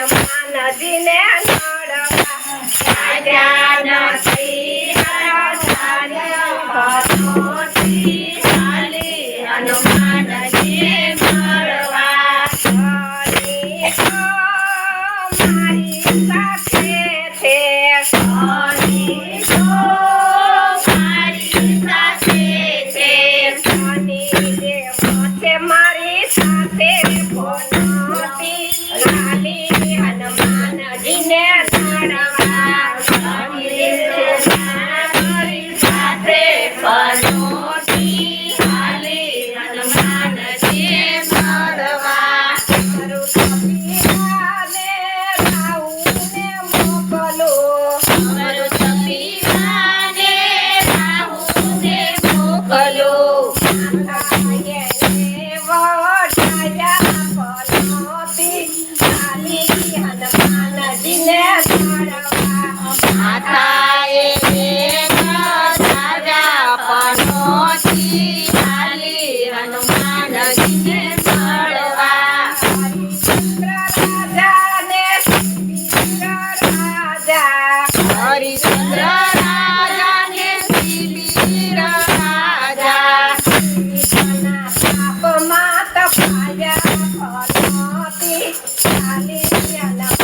મન મન દિને નડવા. રાજા નથી.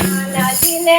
માલા જીને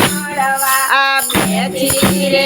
આ બેઠી રે